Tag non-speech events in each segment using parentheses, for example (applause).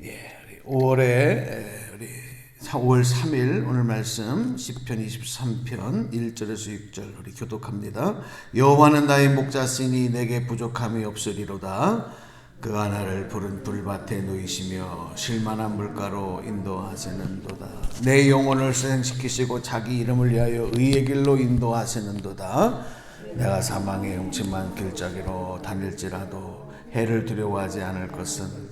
예, 5월에 우리 5월 3일 오늘 말씀 시편 23편 1절에서 6절 우리 교독합니다. 여호와는 나의 목자시니 내게 부족함이 없으리로다. 그가 나를 푸른 불밭에 누이시며 실만한 물가로 인도하시는도다. 내 영혼을 수행시키시고 자기 이름을 위하여 의의 길로 인도하시는도다. 내가 사망의 용침한 길자기로 다닐지라도 해를 두려워하지 않을 것은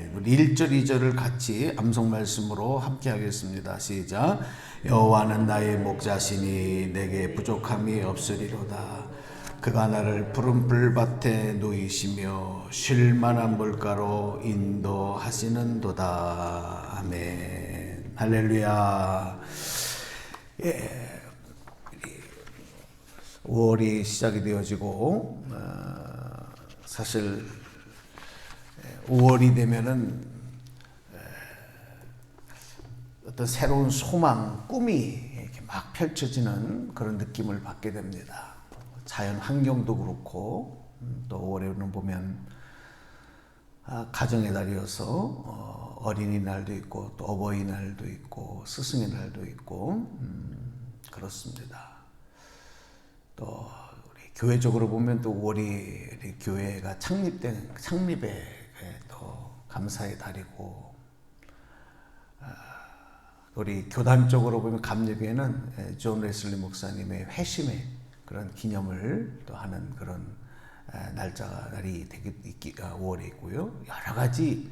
우리 1절 2절을 같이 암송 말씀으로 함께 하겠습니다. 시작. 여호와는 나의 목자시니 내게 부족함이 없으리로다. 그가 나를 푸른 불밭에 누이시며 쉴 만한 물가로 인도하시는도다. 아멘. 할렐루야. 예. 5월이 시작이 되어지고 어, 사실 5월이 되면은 에, 어떤 새로운 소망, 꿈이 이렇게 막 펼쳐지는 그런 느낌을 받게 됩니다. 자연 환경도 그렇고 음, 또 5월에는 보면 아, 가정의 달이어서 어, 어린이날도 있고 또 어버이날도 있고 스승의 날도 있고 음, 그렇습니다. 또 교회적으로 보면 또 5월이 우리 교회가 창립된 창립에 또 감사의 달이고 아, 우리 교단적으로 보면 감리교회는 에, 존 레슬리 목사님의 회심의 그런 기념을 또 하는 그런 에, 날짜가 날이 되게 있기, 아, 5월에 있고요. 여러 가지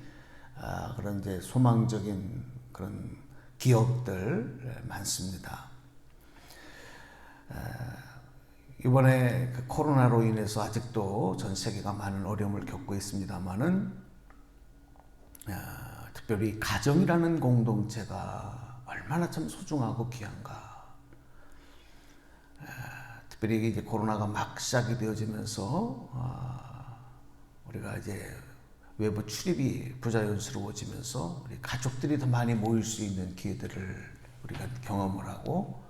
아, 그런 이제 소망적인 그런 기업들 에, 많습니다. 이번에 그 코로나로 인해서 아직도 전 세계가 많은 어려움을 겪고 있습니다만은 아, 특별히 가정이라는 공동체가 얼마나 참 소중하고 귀한가. 아, 특별히 이제 코로나가 막 시작이 되어지면서 아, 우리가 이제 외부 출입이 부자연스러워지면서 우리 가족들이 더 많이 모일 수 있는 기회들을 우리가 경험을 하고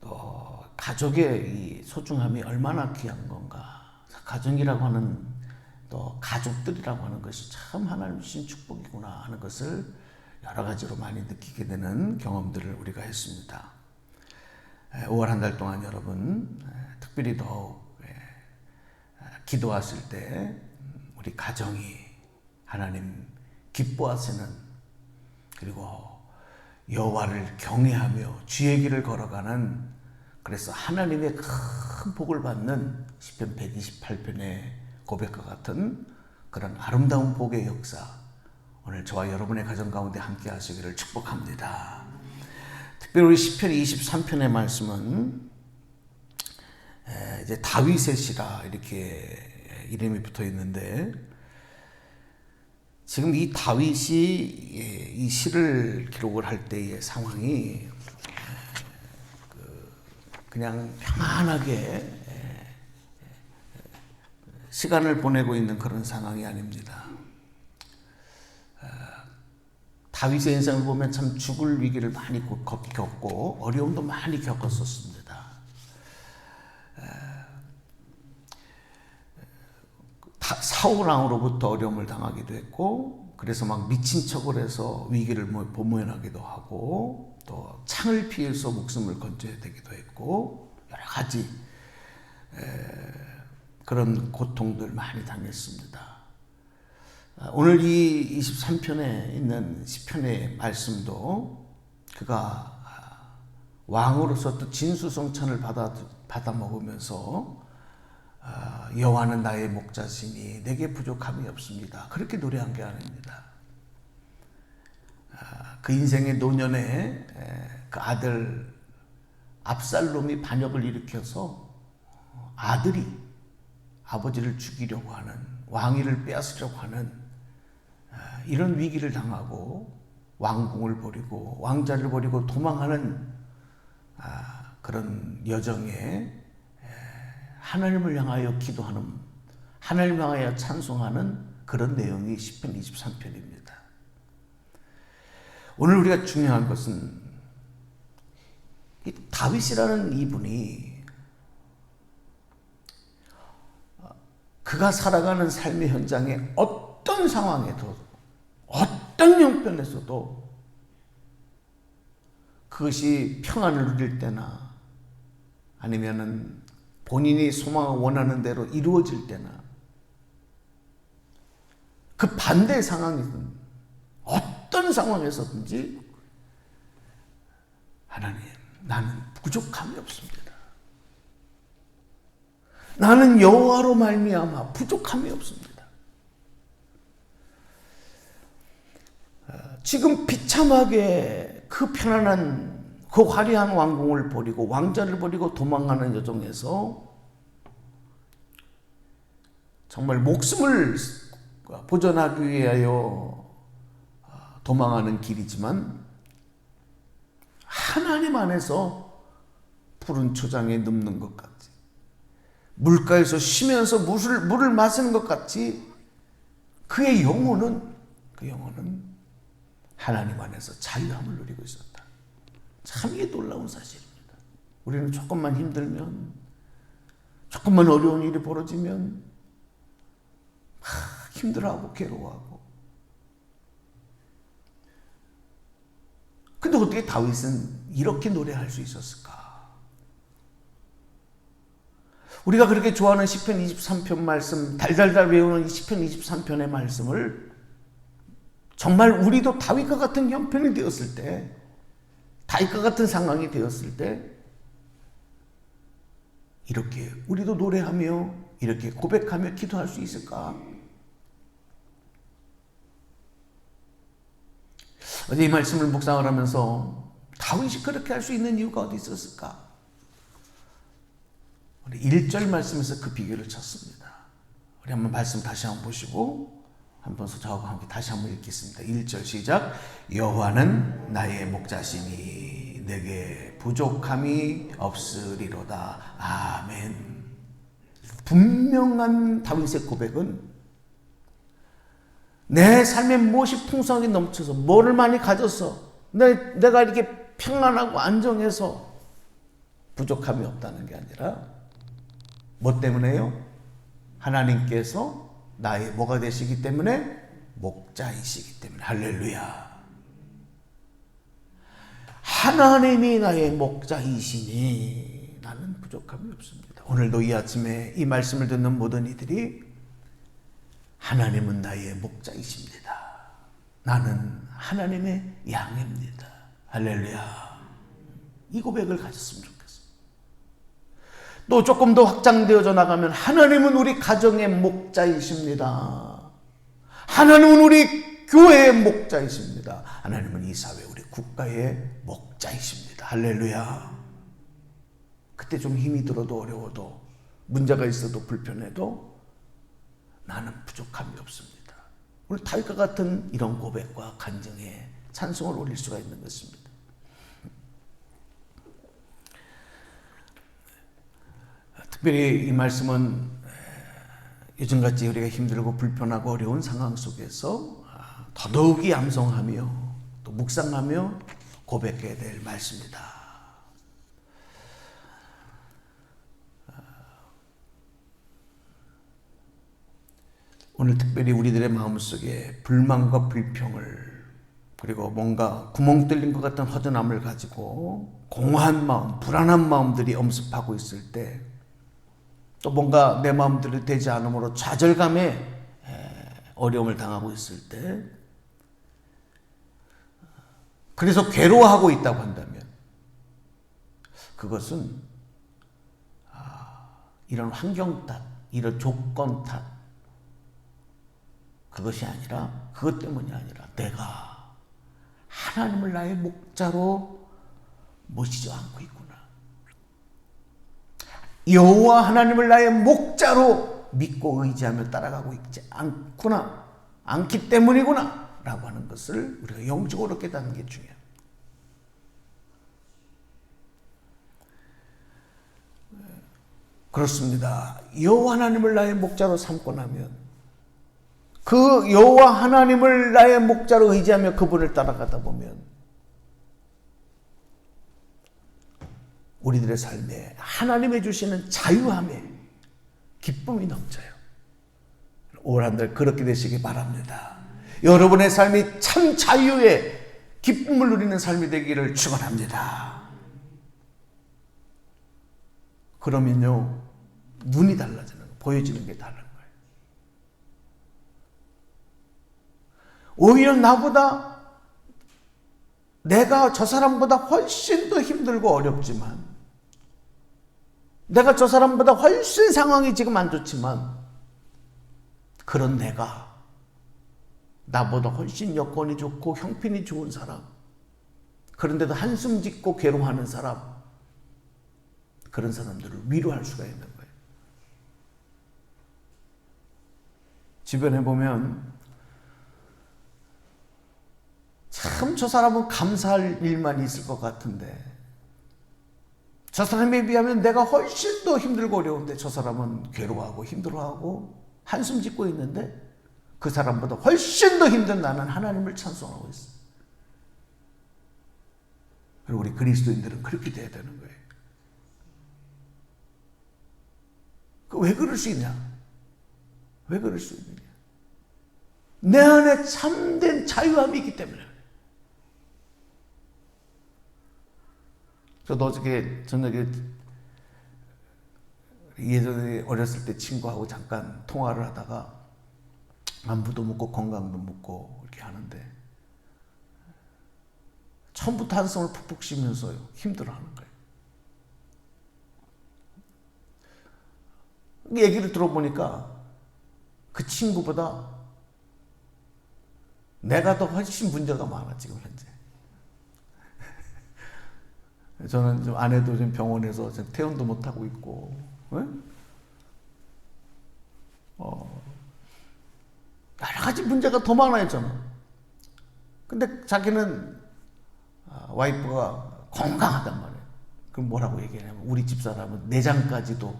또 가족의 이 소중함이 얼마나 귀한 건가. 가정이라고 하는 또 가족들이라고 하는 것이 참 하나님 주신 축복이구나 하는 것을 여러 가지로 많이 느끼게 되는 경험들을 우리가 했습니다. 5월 한 달 동안 여러분 에, 특별히 더욱 에, 기도하실 때 음, 우리 가정이 하나님 기뻐하시는 그리고 여호와를 경외하며 주의 길을 걸어가는 그래서 하나님의 큰 복을 받는 시편 128편의 고백과 같은 그런 아름다운 복의 역사 오늘 저와 여러분의 가정 가운데 함께 하시기를 축복합니다. 특별히 우리 시편 23편의 말씀은 에, 이제 다윗의 시라 이렇게 이름이 붙어 있는데 지금 이 다윗이 예, 이 시를 기록을 할 때의 상황이 그 그냥 평안하게 예, 시간을 보내고 있는 그런 상황이 아닙니다. 아, 다윗의 인생을 보면 참 죽을 위기를 많이 겪고 어려움도 많이 겪었었습니다. 사울왕으로부터 어려움을 당하기도 했고 그래서 막 미친 척을 해서 위기를 모면하기도 하고 또 창을 피해서 목숨을 건져야 되기도 했고 여러 가지 그런 고통들 많이 당했습니다. 아, 오늘 이 23편에 있는 시편의 말씀도 그가 왕으로서 또 진수성찬을 받아 받아 먹으면서 아, 여호와는 나의 목자시니 내게 부족함이 없습니다. 그렇게 노래한 게 아닙니다. 아, 그 인생의 노년에 그 아들 압살롬이 반역을 일으켜서 아들이 아버지를 죽이려고 하는 왕위를 빼앗으려고 하는 아, 이런 위기를 당하고 왕궁을 버리고 왕자를 버리고 도망하는 아, 그런 여정에 에, 하나님을 향하여 기도하는 하나님을 향하여 찬송하는 그런 내용이 10편 23편입니다. 오늘 우리가 중요한 것은 이 다윗이라는 이분이 그가 살아가는 삶의 현장에 어떤 상황에도 어떤 형편에서도 그것이 평안을 누릴 때나 아니면은 본인이 소망을 원하는 대로 이루어질 때나 그 반대 상황이든 어떤 상황에서든지 하나님 나는 부족함이 없습니다. 나는 여호와로 말미암아 부족함이 없습니다. 어, 지금 비참하게 그 편안한 그 화려한 왕궁을 버리고 왕자를 버리고 도망가는 여정에서 정말 목숨을 보존하기 위하여 도망하는 길이지만 하나님 안에서 푸른 초장에 눕는 것 같이 물가에서 쉬면서 물을, 물을 마시는 것 같이 그의 영혼은 그 영혼은 하나님 안에서 자유함을 누리고 있었다. 참 이게 놀라운 사실입니다. 우리는 조금만 힘들면 조금만 어려운 일이 벌어지면 하, 힘들어하고 괴로워하고 근데 어떻게 다윗은 이렇게 노래할 수 있었을까? 우리가 그렇게 좋아하는 시편 23편 말씀, 달달달 외우는 시편 23편의 말씀을 정말 우리도 다윗과 같은 형편이 되었을 때, 다윗과 같은 상황이 되었을 때, 이렇게 우리도 노래하며, 이렇게 고백하며 기도할 수 있을까? 어제 이 말씀을 묵상을 하면서 다윗이 그렇게 할 수 있는 이유가 어디 있었을까? 우리 1절 말씀에서 그 비교를 쳤습니다. 우리 한번 말씀 다시 한번 보시고 한번 저하고 함께 다시 한번 읽겠습니다. 1절 시작. 여호와는 나의 목자시니 내게 부족함이 없으리로다. 아멘. 분명한 다윗의 고백은 내 삶에 무엇이 풍성하게 넘쳐서 뭐를 많이 가졌어. 내, 내가 이렇게 평안하고 안정해서 부족함이 없다는 게 아니라 뭐 때문에요? 하나님께서 나의 뭐가 되시기 때문에 목자이시기 때문에 할렐루야. 하나님이 나의 목자이시니 나는 부족함이 없습니다. 오늘도 이 아침에 이 말씀을 듣는 모든 이들이 하나님은 나의 목자이십니다. 나는 하나님의 양입니다. 할렐루야. 이 고백을 좋겠어요. 또 조금 더 확장되어져 나가면 하나님은 우리 가정의 목자이십니다. 하나님은 우리 교회의 목자이십니다. 하나님은 이 사회 우리 국가의 목자이십니다. 할렐루야. 그때 좀 힘이 들어도 어려워도 문제가 있어도 불편해도 나는 부족함이 없습니다. 오늘 다윗과 같은 이런 고백과 간증에 찬송을 올릴 수가 있는 것입니다. 특별히 이 말씀은 요즘같이 우리가 힘들고 불편하고 어려운 상황 속에서 더더욱이 암송하며 또 묵상하며 고백해야 될 말씀이다. 오늘 특별히 우리들의 마음속에 불만과 불평을 그리고 뭔가 구멍 뚫린 것 같은 허전함을 가지고 공허한 마음, 불안한 마음들이 엄습하고 있을 때 또 뭔가 내 마음대로 되지 않으므로 좌절감에 어려움을 당하고 있을 때 그래서 괴로워하고 있다고 한다면 그것은 이런 환경 탓, 이런 조건 탓 그것이 아니라 그것 때문이 아니라 내가 하나님을 나의 목자로 모시지 않고 있구나. 여호와 하나님을 나의 목자로 믿고 의지하며 따라가고 있지 않구나. 않기 때문이구나. 라고 하는 것을 우리가 영적으로 깨닫는 게 중요해요. 그렇습니다. 여호와 하나님을 나의 목자로 삼고 나면 그 여호와 하나님을 나의 목자로 의지하며 그분을 따라가다 보면 우리들의 삶에 하나님의 주시는 자유함에 기쁨이 넘쳐요. 올 한 달 그렇게 되시기 바랍니다. 여러분의 삶이 참 자유의 기쁨을 누리는 삶이 되기를 축원합니다. 그러면요 눈이 달라지는 거, 보여지는 게 다른 거예요. 오히려 나보다 내가 저 사람보다 훨씬 더 힘들고 어렵지만 내가 저 사람보다 훨씬 상황이 지금 안 좋지만 그런 내가 나보다 훨씬 여건이 좋고 형편이 좋은 사람 그런데도 한숨 짓고 괴로워하는 사람 그런 사람들을 위로할 수가 있는 거예요. 주변에 보면 참 저 사람은 감사할 일만 있을 것 같은데 저 사람에 비하면 내가 훨씬 더 힘들고 어려운데 저 사람은 괴로워하고 힘들어하고 한숨 짓고 있는데 그 사람보다 훨씬 더 힘든 나는 하나님을 찬송하고 있어. 그리고 우리 그리스도인들은 그렇게 돼야 되는 거예요. 그왜 그럴 수 있냐? 왜 그럴 수 있느냐? 내 안에 참된 자유함이 있기 때문에. 저도 어저께 저녁에 예전에 어렸을 때 친구하고 잠깐 통화를 하다가 안부도 묻고 건강도 묻고 이렇게 하는데 처음부터 한숨을 푹푹 쉬면서 힘들어하는 거예요. 얘기를 들어보니까 그 친구보다 내가 더 훨씬 문제가 많아 지금 현재. 저는 좀 아내도 지금 병원에서 지금 퇴원도 못 하고 있고, 어? 어, 여러 가지 문제가 더 많아요 저는. 근데 자기는 아, 와이프가 건강하단 말이에요. 그럼 뭐라고 얘기하냐면 우리 집 사람은 내장까지도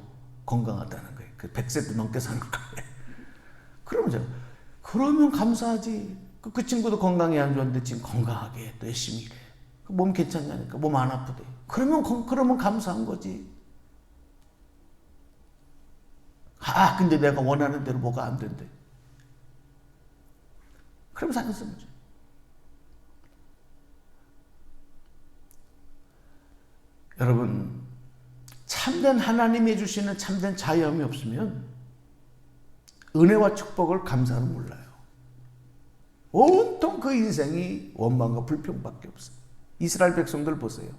건강하다는 거예요. 그 100세도 넘게 사는 거예요. (laughs) 그러면 제가 그러면 감사하지. 그, 그 친구도 건강이 안 좋은데 지금 건강하게 또 열심히 일해. 그몸 괜찮냐니까 몸 안 아프대. 그러면 건- 그러면 감사한 거지. 아 근데 내가 원하는 대로 뭐가 안 된대. 그럼 상했으면 지 여러분 참된 하나님이 주시는 참된 자유함이 없으면 은혜와 축복을 감사를 몰라요. 온통 그 인생이 원망과 불평밖에 없어요. 이스라엘 백성들 보세요.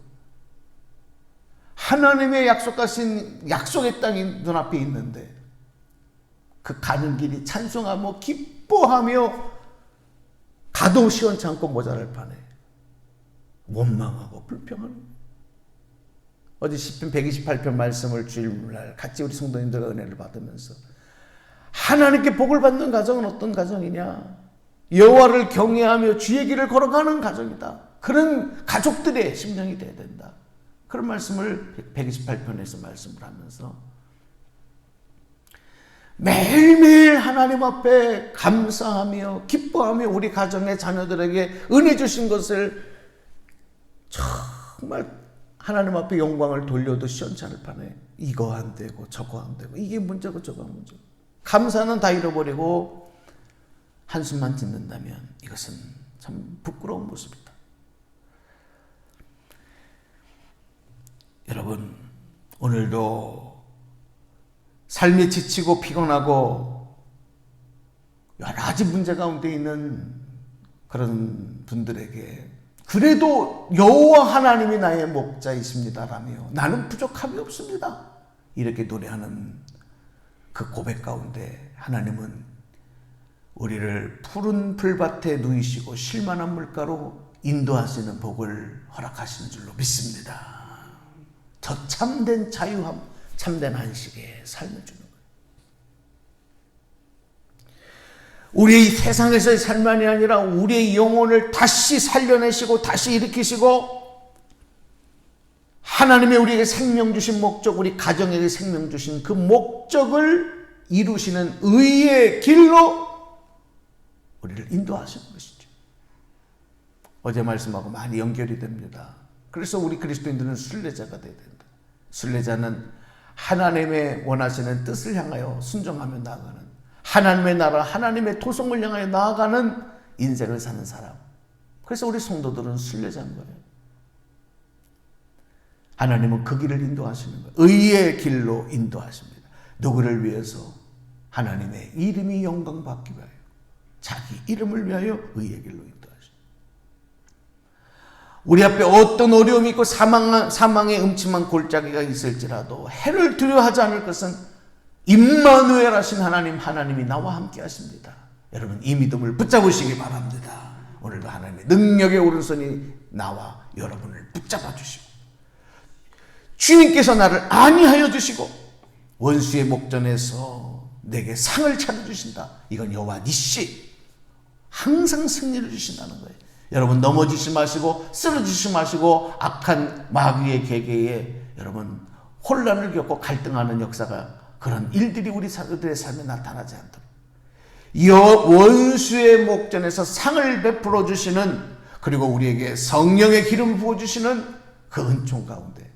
하나님의 약속하신 약속의 땅이 눈앞에 있는데 그 가는 길이 찬송하며 기뻐하며 가도 시원찮고 모자랄 판에 원망하고 불평하는. 어제 10편 128편 말씀을 주일날 같이 우리 성도님들과 은혜를 받으면서 하나님께 복을 받는 가정은 어떤 가정이냐? 여호와를 경외하며 주의 길을 걸어가는 가정이다. 그런 가족들의 심령이 돼야 된다. 그런 말씀을 128편에서 말씀을 하면서 매일매일 하나님 앞에 감사하며 기뻐하며 우리 가정의 자녀들에게 은혜 주신 것을 정말 하나님 앞에 영광을 돌려도 시원찮을 판에 이거 안 되고 저거 안 되고 이게 문제고 저거 문제고 감사는 다 잃어버리고 한숨만 짓는다면 이것은 참 부끄러운 모습이다. 여러분 오늘도 삶이 지치고 피곤하고 여러 가지 문제 가운데 있는 그런 분들에게 그래도 여호와 하나님이 나의 목자이십니다라며 나는 부족함이 없습니다. 이렇게 노래하는 그 고백 가운데 하나님은 우리를 푸른 풀밭에 누이시고 실만한 물가로 인도하시는 복을 허락하시는 줄로 믿습니다. 저 참된 자유함, 참된 안식의 삶을 주는. 우리의 세상에서의 삶만이 아니라 우리의 영혼을 다시 살려내시고 다시 일으키시고 하나님의 우리에게 생명 주신 목적, 우리 가정에게 생명 주신 그 목적을 이루시는 의의 길로 우리를 인도하시는 것이죠. 어제 말씀하고 많이 연결이 됩니다. 그래서 우리 그리스도인들은 순례자가 돼야 된다. 순례자는 하나님의 원하시는 뜻을 향하여 순종하며 나아가는 하나님의 나라, 하나님의 토성을 향하여 나아가는 인생을 사는 사람. 그래서 우리 성도들은 순례자인 거예요. 하나님은 그 길을 인도하시는 거예요. 의의 길로 인도하십니다. 누구를 위해서? 하나님의 이름이 영광 받기 위하여. 자기 이름을 위하여 의의 길로 인도하십니다. 우리 앞에 어떤 어려움이 있고 사망, 사망의 음침한 골짜기가 있을지라도 해를 두려워하지 않을 것은 임마누엘 하신 하나님, 하나님이 나와 함께 하십니다. 여러분 이 믿음을 붙잡으시기 바랍니다. 오늘도 하나님의 능력의 오른손이 나와 여러분을 붙잡아 주시고 주님께서 나를 안위하여 주시고 원수의 목전에서 내게 상을 차려 주신다. 이건 여호와 니시 항상 승리를 주신다는 거예요. 여러분 넘어지지 마시고 쓰러지지 마시고 악한 마귀의 계계에 여러분 혼란을 겪고 갈등하는 역사가 그런 일들이 우리 사람들의 삶에 나타나지 않도록. 여 원수의 목전에서 상을 베풀어 주시는 그리고 우리에게 성령의 기름 부어 주시는 그 은총 가운데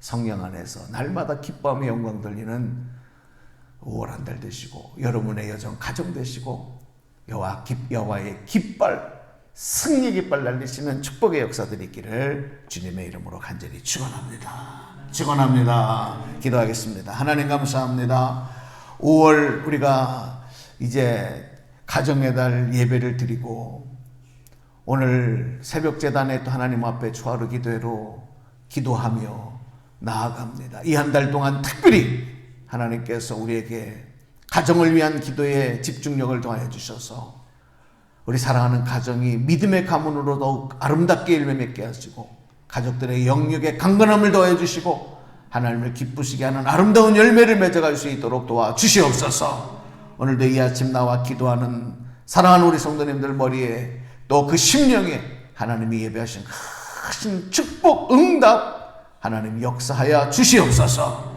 성령 안에서 날마다 기뻐하며 영광 돌리는 5월 한 달 되시고 여러분의 여정 가정 되시고 여호와 기, 여호와의 깃발 승리 깃발 날리시는 축복의 역사들이 있기를 주님의 이름으로 간절히 축원합니다. 축원합니다. 기도하겠습니다. 하나님 감사합니다. 5월 우리가 이제 가정의 달 예배를 드리고 오늘 새벽 재단에 또 하나님 앞에 초하루 기도회로 기도하며 나아갑니다. 이 한 달 동안 특별히 하나님께서 우리에게 가정을 위한 기도에 집중력을 더하여 주셔서 우리 사랑하는 가정이 믿음의 가문으로 더욱 아름답게 열매 맺게 하시고 가족들의 영역에 강건함을 더해 주시고 하나님을 기쁘시게 하는 아름다운 열매를 맺어갈 수 있도록 도와 주시옵소서. 오늘도 이 아침 나와 기도하는 사랑하는 우리 성도님들 머리에 또 그 심령에 하나님이 예배하신 크신 축복 응답 하나님 역사하여 주시옵소서.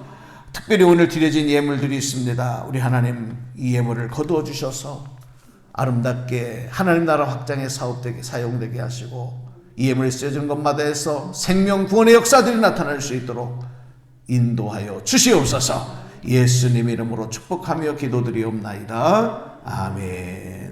특별히 오늘 드려진 예물들이 있습니다. 우리 하나님 이 예물을 거두어 주셔서 아름답게 하나님 나라 확장에 사업되게 사용되게 하시고 이 예물이 쓰여진 것마다 해서 생명 구원의 역사들이 나타날 수 있도록 인도하여 주시옵소서. 예수님 이름으로 축복하며 기도드리옵나이다. 아멘.